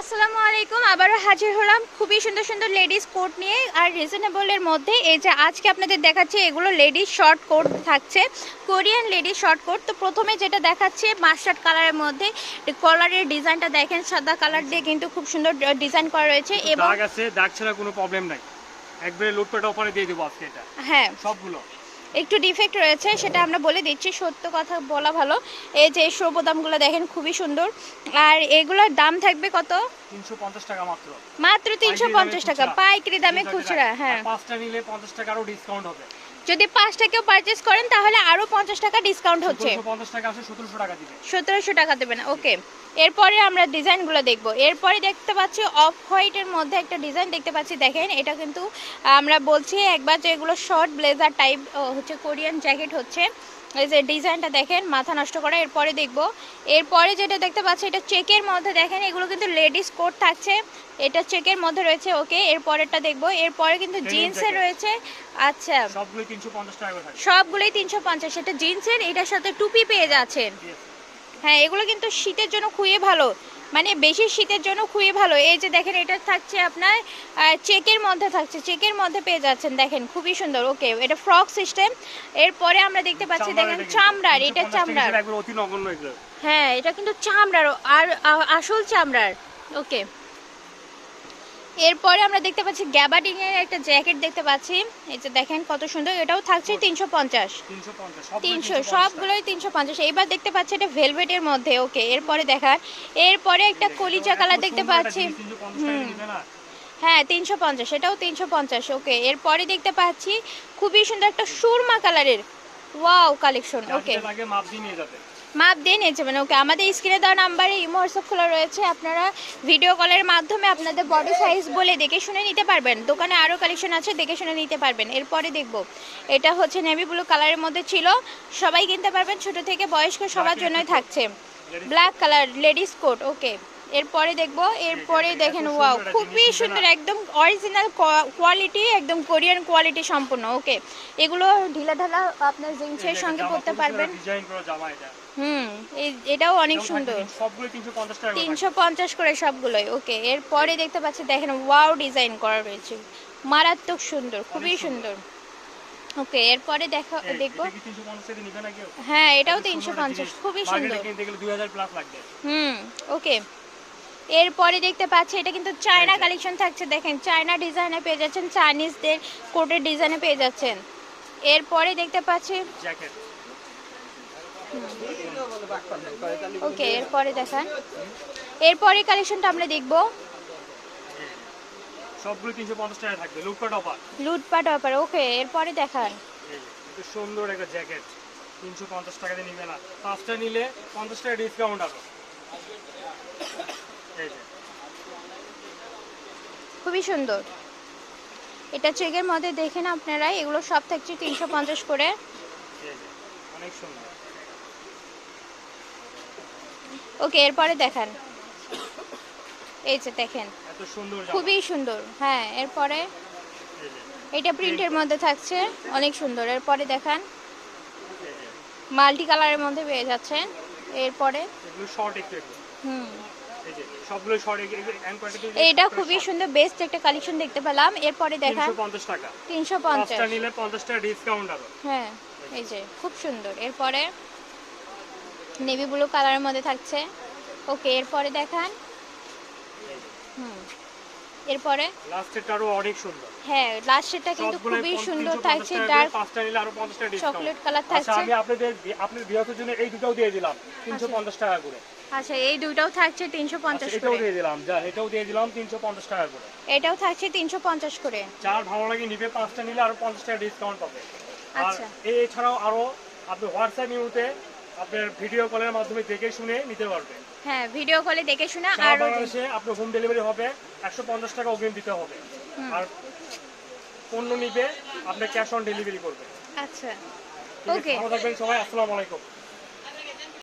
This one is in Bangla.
আসসালামু আলাইকুম আবারও হাজির হলাম খুবই সুন্দর সুন্দর লেডিস কোট নিয়ে আর রিজনেবলের মধ্যে এই যে আজকে আপনাদের দেখাচ্ছি এগুলো লেডিস শর্ট কোট থাকছে কোরিয়ান লেডিস শর্ট কোট তো প্রথমে যেটা দেখাচ্ছে মাস্টার্ড কালারের মধ্যে কলারের ডিজাইনটা দেখেন সাদা কালার দিয়ে কিন্তু খুব সুন্দর ডিজাইন করা রয়েছে এবং দাগ আছে দাগ ছাড়া কোনো প্রবলেম নাই। একবারে লুটপেট অফারে দিয়ে দেবো আজকে এটা। হ্যাঁ। সবগুলো। একটু ডিফেক্ট রয়েছে সেটা আমরা বলে দিচ্ছি। সত্য কথা বলা ভালো। এই যে সর্বদামগুলো দেখেন খুবই সুন্দর। আর এগুলোর দাম থাকবে কত? টাকা মাত্র। মাত্র তিনশো পঞ্চাশ টাকা। পাইকারি দামে খুচরা হ্যাঁ। আর পাঁচটা নিলে পঞ্চাশ টাকা আরও ডিসকাউন্ট হবে। যদি পাঁচটা কেউ পারচেস করেন তাহলে আরও পঞ্চাশ টাকা ডিসকাউন্ট হচ্ছে। পঞ্চাশ টাকা সতেরোশো টাকা দেবেন ওকে। এরপরে আমরা ডিজাইনগুলো দেখব। এরপরে দেখতে পাচ্ছি অফ হোয়াইটের মধ্যে একটা ডিজাইন দেখতে পাচ্ছি। দেখেন এটা কিন্তু আমরা বলছি একবার যে এগুলো শর্ট ব্লেজার টাইপ হচ্ছে কোরিয়ান জ্যাকেট হচ্ছে। এই যে ডিজাইনটা দেখেন মাথা নষ্ট করা। এরপরে দেখব। এরপরে যেটা দেখতে পাচ্ছি এটা চেকের মধ্যে দেখেন এগুলো কিন্তু লেডিস কোট থাকছে। এটা চেকের মধ্যে রয়েছে ওকে। এরপরেরটা দেখব। এরপরে কিন্তু জিন্সের রয়েছে। আচ্ছা। সবগুলোই তিনশো পঞ্চাশ এটা জিন্সের এটার সাথে টুপি পেয়ে যাচ্ছেন. হ্যাঁ এগুলো কিন্তু শীতের জন্য খুবই ভালো। মানে বেশি শীতের জন্য খুবই ভালো। এই যে দেখেন এটা থাকছে আপনার চেকের মধ্যে থাকছে। চেকের মধ্যে পেয়ে যাচ্ছেন দেখেন খুবই সুন্দর। ওকে এটা ফ্রক সিস্টেম। এরপরে আমরা দেখতে পাচ্ছি দেখেন চামড়ার এটা চামড়ার। হ্যাঁ এটা কিন্তু চামড়ার আর আসল চামড়ার। ওকে। এরপরে আমরা দেখতে পাচ্ছি গ্যাবার্ডিং এর একটা জ্যাকেট দেখতে পাচ্ছি। এই যে দেখেন কত সুন্দর এটাও থাকছে তিনশো পঞ্চাশ। তিনশো সবগুলোই তিনশো পঞ্চাশ। এইবার দেখতে পাচ্ছি এটা ভেলভেটের মধ্যে ওকে এরপরে দেখার এরপরে একটা কলিজা কালার দেখতে পাচ্ছি। হুম। হ্যাঁ তিনশো পঞ্চাশ এটাও তিনশো পঞ্চাশ ওকে। এরপরে দেখতে পাচ্ছি খুবই সুন্দর একটা সুরমা কালারের। Wow collection okay. আগে মাপ দিয়ে নিয়ে যাবেন ওকে আমাদের স্ক্রিনে দেওয়া নাম্বারে ইমো, হোয়াটসঅ্যাপ খোলা রয়েছে। আপনারা ভিডিও কলের মাধ্যমে আপনাদের বডি সাইজ বলে দেখে শুনে নিতে পারবেন। দোকানে আরও কালেকশন আছে, দেখে শুনে নিতে পারবেন। এরপরে দেখব। এটা হচ্ছে নেভি ব্লু কালারের মধ্যে ছিল। সবাই কিনতে পারবেন। ছোট থেকে বয়স্ক সবার জন্যই থাকছে। Black colour ladies coat okay এরপরে দেখব এরপরে দেখেন ওয়াও খুবই সুন্দর একদম অরিজিনাল কোয়ালিটি একদম কোরিয়ান কোয়ালিটি সম্পূর্ণ ওকে এগুলো ঢিলা ঢালা আপনার জিন্সের সঙ্গে পরতে পারবেন। হুম এটাও অনেক সুন্দর। তিনশো পঞ্চাশ টাকা করে সবগুলোই ওকে এরপরে দেখতে পাচ্ছি দেখেন ওয়াও ডিজাইন করা রয়েছে। মারাত্মক সুন্দর খুবই সুন্দর। ওকে এরপরে দেখা। দেখব। 350 টাকা নিবে না হ্যাঁ এটাও তিনশো পঞ্চাশ। খুবই সুন্দর। কিনতে গেলে 2000 প্লাস লাগবে। হুম ওকে এরপরে দেখতে পাচ্ছি এটা কিন্তু চায়না কালেকশন থাকছে দেখেন চায়না ডিজাইনে পেয়ে যাচ্ছেন চাইনিজদের কোটের ডিজাইনে পেয়ে যাচ্ছেন। এরপরে দেখতে পাচ্ছি ওকে এরপরে দেখান। এরপরে কালেকশনটা আমরা দেখব। সবগুলো 350 টাকা থাকবে লুটপাট অফার লুটপাট অফার ওকে এরপরে দেখান। সুন্দর একটা জ্যাকেট 350 টাকা দিয়ে নিবে না। পাঁচটা নিলে 50 টাকা ডিসকাউন্ট হবে এই যে খুবই সুন্দর। এটা চেকের মধ্যে দেখেন আপনারা এগুলো সব থাকছে তিনশো পঞ্চাশ করে। অনেক সুন্দর। ওকে এরপরে দেখান। এই যে দেখেন। খুবই সুন্দর হ্যাঁ এরপরে এটা প্রিন্টের মধ্যে থাকছে অনেক সুন্দর। এরপরে দেখান। মাল্টি কালারের মধ্যে পেয়ে যাচ্ছেন। এরপরে হুম। সবগুলো শর্ট এন্ড খুবই সুন্দর বেস্ট একটা কালেকশন দেখতে পেলাম। এরপরে দেখা 350 টাকা। তিনশো পঞ্চাশ। পাঁচটা নিলে 50 টাকা ডিসকাউন্ট হবে হ্যাঁ এই যে খুব সুন্দর। এরপরে নেভি ব্লু কালারের মধ্যে থাকছে। ওকে এরপরে দেখান। হুম। এরপরে? অনেক সুন্দর। হ্যাঁ লাস্টেরটা কিন্তু খুবই সুন্দর থাকছে। ডার্ক পাঁচটা নিলে আরও 50 টাকা ডিসকাউন্ট চকলেট কালার আচ্ছা থাকছে। আমি আপনাদের আপনাদের বিয়াতের জন্য এই দুটাও দিয়ে দিলাম 350 টাকা করে। আচ্ছা এই দুইটাও থাকছে তিনশো আচ্ছা, পঞ্চাশ এটাও দিয়ে দিলাম যা এটাও দিয়ে দিলাম 350 টাকা করে। এটাও থাকছে তিনশো পঞ্চাশ করে। যার ভালো লাগে নিবে পাঁচটা নিলে আরও 50 টাকা ডিসকাউন্ট পাবে। আচ্ছা। এছাড়াও আরও আপনি হোয়াটসঅ্যাপ ইউতে আপনার ভিডিও কলের মাধ্যমে দেখে শুনে নিতে পারবেন হ্যাঁ ভিডিও কলে দেখে শুনে আর বাংলাদেশে আপনার হোম ডেলিভারি হবে 150 টাকা অগ্রিম দিতে হবে। আর পণ্য নিবে আপনি ক্যাশ অন ডেলিভারি করবে। আচ্ছা। ওকে ভালো থাকবেন সবাই আসসালামু আলাইকুম।